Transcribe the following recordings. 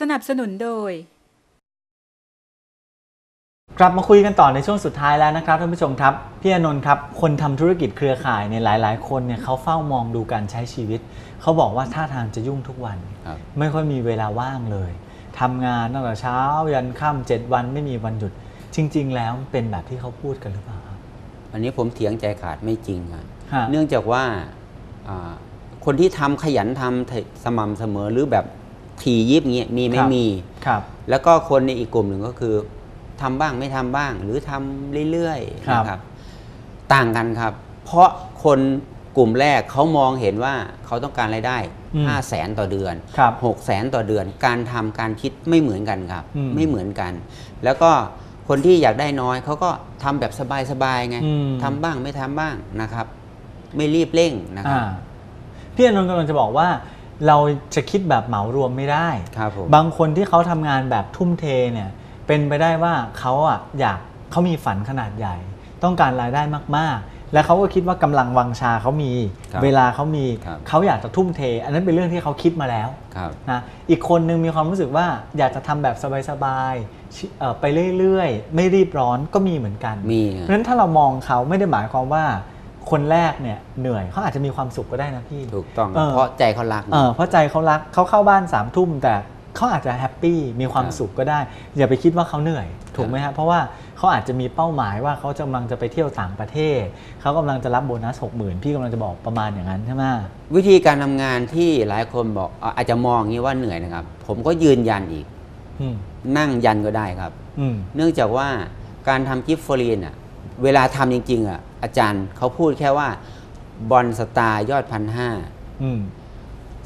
สนับสนุนโดย กลับมาคุยกันต่อในช่วงสุดท้ายแล้วนะครับท่านผู้ชมครับ พี่อานนท์ครับ คนทำธุรกิจเครือข่ายเนี่ยหลาย ๆ คนเนี่ยเขาเฝ้ามองดูการใช้ชีวิต เขาบอกว่าท่าทางจะยุ่งทุกวัน ครับ ไม่ค่อยมีเวลาว่างเลยทำงานตั้งแต่เช้า ยันค่ำเจ็ดวันไม่มีวันหยุด จริง ๆ แล้วมันเป็นแบบที่เขาพูดกันหรือเปล่าครับอันนี้ผมเถียงใจขาดไม่จริงครับ ฮะ เนื่องจากว่าอ่าคนที่ทำขยันทำสม่ำเสมอหรือแบบ ถี่ยิบเงี้ยมีไม่มีครับ แล้วก็คนในอีกกลุ่มหนึ่งก็คือทำบ้างไม่ทำบ้าง หรือทำเรื่อยๆนะครับ ต่างกันครับ เพราะคนกลุ่มแรกเขามองเห็นว่าเขาต้องการรายได้อืม5 0 0แสนต่อเดือนครับ6 0แสนต่อเดือน การทำการคิดไม่เหมือนกันครับอืมไม่เหมือนกัน แล้วก็คนที่อยากได้น้อยเขาก็ทำแบบสบายๆไงอืมทำบ้างไม่ทำบ้างนะครับ ไม่รีบเร่งนะครับอ่าพี่อานนท์กำลังจะบอกว่า เราจะคิดแบบเหมารวมไม่ได้ ครับผมบางคนที่เขาทำงานแบบทุ่มเทเนี่ย เป็นไปได้ว่าเขาอะอยากเขามีฝันขนาดใหญ่ ต้องการรายได้มากๆ และเขาก็คิดว่ากำลังวังชาเขามี ครับเวลาเขามีครับ เขาอยากจะทุ่มเท อันนั้นเป็นเรื่องที่เขาคิดมาแล้ว ครับ นะอีกคนนึงมีความรู้สึกว่าอยากจะทำแบบสบายๆชิเอ่อไปเรื่อยๆ ไม่รีบร้อนก็มีเหมือนกัน มีเพราะฉะนั้นถ้าเรามองเขาไม่ได้หมายความว่า คนแรกเนี่ยเหนื่อยเขาอาจจะมีความสุขก็ได้นะพี่ถูกต้องเออเพราะใจเขารักเออเพราะใจเขารักเขาเข้าบ้านสามทุ่มแต่เขาอาจจะแฮปปี้มีความครับสุขก็ได้ อย่าไปคิดว่าเขาเหนื่อยถูกไหมฮะเพราะว่าเขาอาจจะมีเป้าหมายว่าเขากำลังจะไปเที่ยวต่างประเทศ เขากำลังจะรับโบนัสหกหมื่นพี่กำลังจะบอกประมาณอย่างนั้นใช่ไหมวิธีการทำงานที่หลายคนบอกอะอาจจะมองอย่างนี้ว่าเหนื่อยนะครับ ผมก็ยืนยันอีกอืมนั่งยันก็ได้ครับอืมเนื่องจากว่าการทำกิฟต์ฟอรีนอะ เวลาทำจริง ๆอะ อาจารย์เขาพูดแค่ว่าบอลสตาร์ยอดพันห้าอืม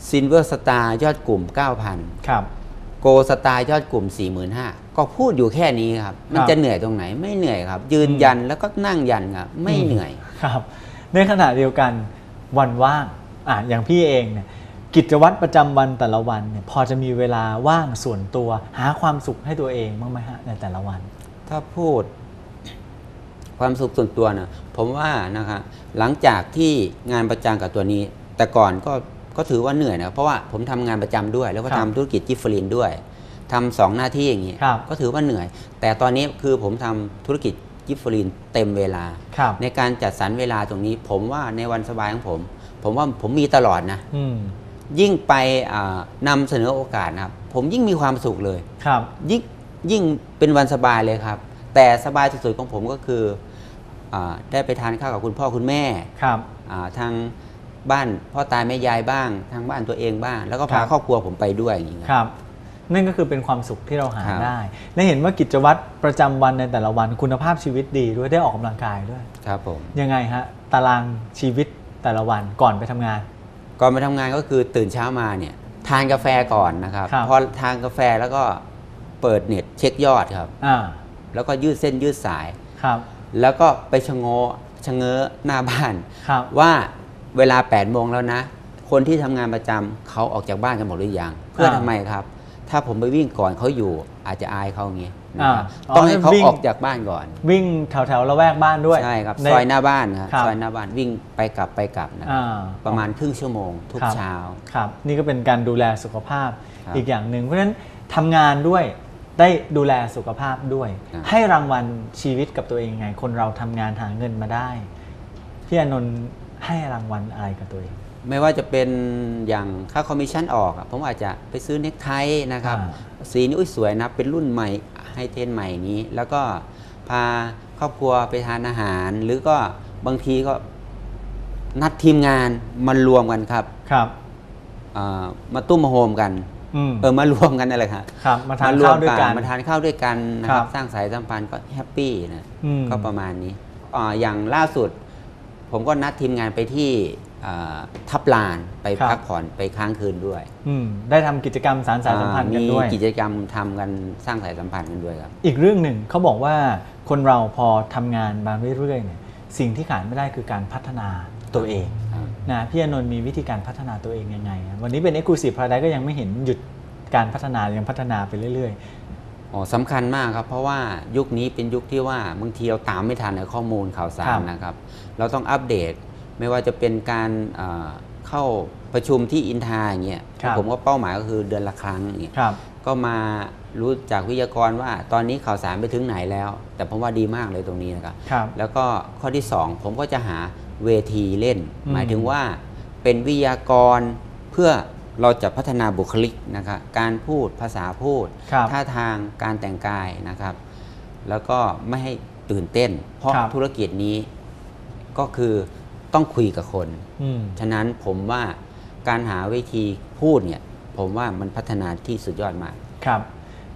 ซินเวอร์สตาร์ยอดกลุ่ม 9,000ครับโกสตาร์ยอดกลุ่ม 45,000ก็พูดอยู่แค่นี้ครับ มันครับจะเหนื่อยตรงไหนไม่เหนื่อยครับ ยืนยันแล้วก็นั่งยันครับไม่เหนื่อยครับ ในขณะเดียวกันวันว่างอะอย่างพี่เองเนี่ยกิจวัตรประจำวันแต่ละวันเนี่ยพอจะมีเวลาว่างส่วนตัว หาความสุขให้ตัวเองบ้างไหมฮะในแต่ละวัน ถ้าพูด ความสุขส่วนตัวนะผมว่านะครับหลังจากที่งานประจำกับตัวนี้ แต่ก่อนก็ก็ถือว่าเหนื่อยนะเพราะว่าผมทำงานประจำด้วย แล้วก็ครับทำธุรกิจจิฟฟลินด้วยทำสองหน้าที่อย่างนี้ครับก็ถือว่าเหนื่อย แต่ตอนนี้คือผมทำธุรกิจจิฟฟลินเต็มเวลาครับในการจัดสรรเวลาตรงนี้ ผมว่าในวันสบายของผม ผมว่าผมมีตลอดนะอืมยิ่งไปอ่านำเสนอโอกาสนะครับ ผมยิ่งมีความสุขเลยครับยิ่งยิ่งเป็นวันสบายเลยครับ แต่สบายสุดๆของผมก็คืออาได้ไปทานข้าวกับคุณพ่อคุณแม่ครับอ่าทางบ้านพ่อตายแม่ยายบ้าง ทางบ้านตัวเองบ้าง แล้วก็ครัพาบครอบครัวผมไปด้วยอย่างนี้ครับนั่นก็คือเป็นความสุขที่เราหาครับได้ และเห็นว่ากิจวัตรประจำวันในแต่ละวันคุณภาพชีวิตดีด้วยได้ออกกำลังกายด้วย ครับผม ยังไงฮะ ตารางชีวิตแต่ละวันก่อนไปทำงาน ก่อนไปทำงานก็คือตื่นเช้ามาเนี่ยทานกาแฟก่อนนะครับครับพอทานกาแฟแล้วก็เปิดเน็ตเช็คยอดครับอ่า แล้วก็ยืดเส้นยืดสาย ครับ แล้วก็ไปชะโงะชะเง้อหน้าบ้าน ครับ ว่าเวลา8โมงแล้วนะ คนที่ทำงานประจำเขาออกจากบ้านกันหมดหรือยัง เพื่อทำไมครับ ถ้าผมไปวิ่งก่อนเขาอยู่อาจจะอายเขาอย่างงี้นะครับอ่าต้องให้เขาวิ่ง ออกจากบ้านก่อน วิ่งแถวแถวๆละแวกบ้านด้วยใช่ครับ ใน ซอยหน้าบ้านครับครับ ซอยหน้าบ้านวิ่งไปกลับไปกลับนะอ่า ประมาณครึ่งชั่วโมงทุกครับ เช้า ครับนี่ก็เป็นการดูแลสุขภาพครับ อีกอย่างหนึ่งเพราะฉะนั้นทำงานด้วย ได้ดูแลสุขภาพด้วยครับให้รางวัลชีวิตกับตัวเองยังไง คนเราทำงานหาเงินมาได้ พี่อานนท์ให้รางวัลอะไรกับตัวเอง ไม่ว่าจะเป็นอย่างค่าคอมมิชชั่นออกอะผมอาจจะไปซื้อเน็กไทนะครับ อ่าสีนี้อุ้ยสวยนะเป็นรุ่นใหม่ไฮเทนใหม่นี้ แล้วก็พาครอบครัวไปทานอาหาร หรือก็บางทีก็นัดทีมงานมารวมกันครับครับอ่ามาตุ้มมาโฮมกันอืม เออมารวมกันนั่นแหละครับครับ มาทานรวข้ามวด้วยกันมาทานข้าวด้วยกันนะคครัรับบสร้างสายสัมพันธ์ก็แฮปปี้นะอืมก็ประมาณนี้อ่าอย่างล่าสุด ผมก็นัดทีมงานไปที่อ่าทับลานไปครับพักผ่อนไปค้างคืนด้วยอืมได้ทำกิจกรรมสารสายสัมพันธ์กันด้วยมีกิจกรรมทำกันสร้างสายสัมพันธ์กันด้วยครับ อีกเรื่องหนึ่งเขาบอกว่าคนเราพอทำงานมาเรื่อยๆเนี่ยสิ่งที่ขาดไม่ได้คือการพัฒนาตัวเองครับ นะพี่อานนท์มีวิธีการพัฒนาตัวเองยังไงอะวันนี้เป็น Exclusive Paradise ก็ยังไม่เห็นหยุดการพัฒนายังพัฒนาไปเรื่อยอ๋อสำคัญมากครับ เพราะว่ายุคนี้เป็นยุคที่ว่าบางทีเราตามไม่ทันในข้อมูลข่าวสาครัรบนะครับ เราต้องอัปเดตไม่ว่าจะเป็นการเอ่อเข้าประชุมที่อินทาอย่างเงี้ยครับผมก็เป้าหมายก็คือเดือนละครั้งอย่างเงี้ยๆครับก็มารู้จากวิทยากรว่าตอนนี้ข่าวสารไปถึงไหนแล้ว แต่ผมว่าดีมากเลยตรงนี้นะครับครับแล้วก็ข้อที่ 2 ผมก็จะหา เวทีเล่นอืมหมายถึงว่าเป็นวิทยากรเพื่อเราจะพัฒนาบุคลิกนะครับการพูดภาษาพูดครับท่าทางการแต่งกายนะครับ แล้วก็ไม่ให้ตื่นเต้น เพราะครับธุรกิจนี้ก็คือต้องคุยกับคนอืมฉะนั้นผมว่าการหาวิธีพูดเนี่ย ผมว่ามันพัฒนาที่สุดยอดมากครับ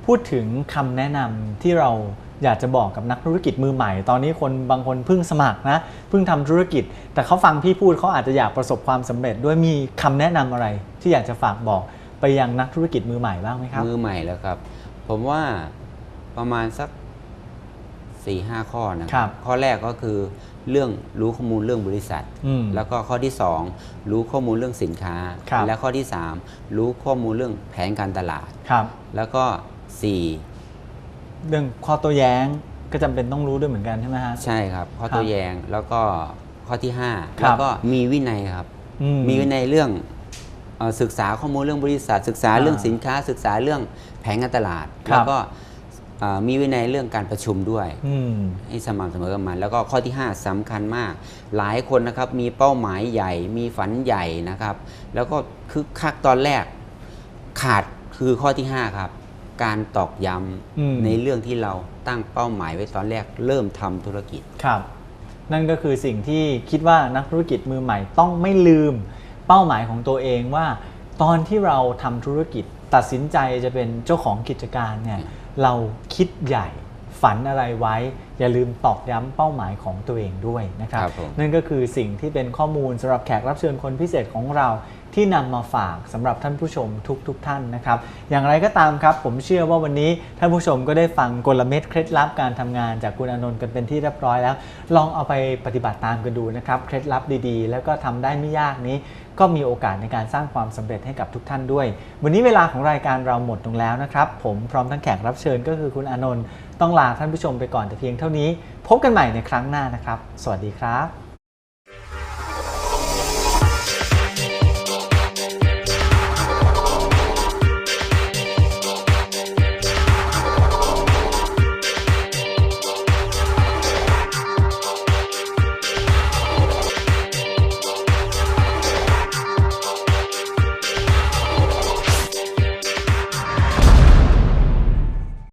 พูดถึงคำแนะนำที่เรา อยากจะบอกกับนักธุรกิจมือใหม่ ตอนนี้คนบางคนเพิ่งสมัครนะเพิ่งทำธุรกิจ แต่เขาฟังพี่พูดเขาอาจจะอยากประสบความสำเร็จ ด้วยมีคำแนะนำอะไร ที่อยากจะฝากบอกไปยังนักธุรกิจมือใหม่บ้างไหมครับมือใหม่แล้วครับ ผมว่าประมาณสัก4ี่ห้าข้อนะคครัรับข้อแรกก็คือเรื่องรู้ข้อมูลเรื่องบริษัทอืมแล้วก็ข้อที่ 2 รู้ข้อมูลเรื่องสินค้าครับและข้อที่ 3 รู้ข้อมูลเรื่องแผนการตลาดครับแล้วก็ เรื่องข้อโต้แย้งก็จำเป็นต้องรู้ด้วยเหมือนกันใช่ไหมฮะ4ใช่ครับ ข้อครับโต้แย้งแล้วก็ข้อที่5ครัแล้วบก็มีวินัยครับอืมีวินัยเรื่องเอ่อศึกษาข้อมูลเรื่องบริษัท ศึกษาอ่าเรื่องสินค้า ศึกษาเรื่องแผนการตลาดครับแล้วก็เอ่อมีวินัยเรื่องการประชุมด้วยอืมให้สม่ำเสมอกับมันแล้วก็ข้อที่ 5สำคัญมาก หลายคนนะครับมีเป้าหมายใหญ่ มีฝันใหญ่นะครับ แล้วก็คึกคักตอนแรกขาดคือข้อที่ 5 ครับ การตอกย้อืมำในเรื่องที่เราตั้งเป้าหมายไว้ตอนแรกเริ่มทำธุรกิจครับ นั่นก็คือสิ่งที่คิดว่านักธุรกิจมือใหม่ต้องไม่ลืมเป้าหมายของตัวเองว่า ตอนที่เราทำธุรกิจตัดสินใจจะเป็นเจ้าของกิจการเนี่ยเราคิดใหญ่ฝันอะไรไว้ อย่าลืมตอกย้ำเป้าหมายของตัวเองด้วยนะครับครับผมนั่นก็คือสิ่งที่เป็นข้อมูลสำหรับแขกรับเชิญคนพิเศษของเรา ที่นำมาฝากสำหรับท่านผู้ชมทุกๆทท่านนะครับ อย่างไรก็ตามครับ ผมเชื่อว่าวันนี้ท่านผู้ชมก็ได้ฟังกลเม็ดเคล็ดลับการทำงานจากคุณอนนท์กันเป็นที่เรียบร้อยแล้ว ลองเอาไปปฏิบัติตามกันดูนะครับ เคล็ดลับดีๆ แล้วก็ทำได้ไม่ยากนี้ ก็มีโอกาสในการสร้างความสำเร็จให้กับทุกท่านด้วย วันนี้เวลาของรายการเราหมดลงแล้วนะครับ ผมพร้อมทั้งแขกรับเชิญก็คือคุณอนนท์ต้องลาท่านผู้ชมไปก่อนแต่เพียงเท่านี้ พบกันใหม่ในครั้งหน้านะครับ สวัสดีครับ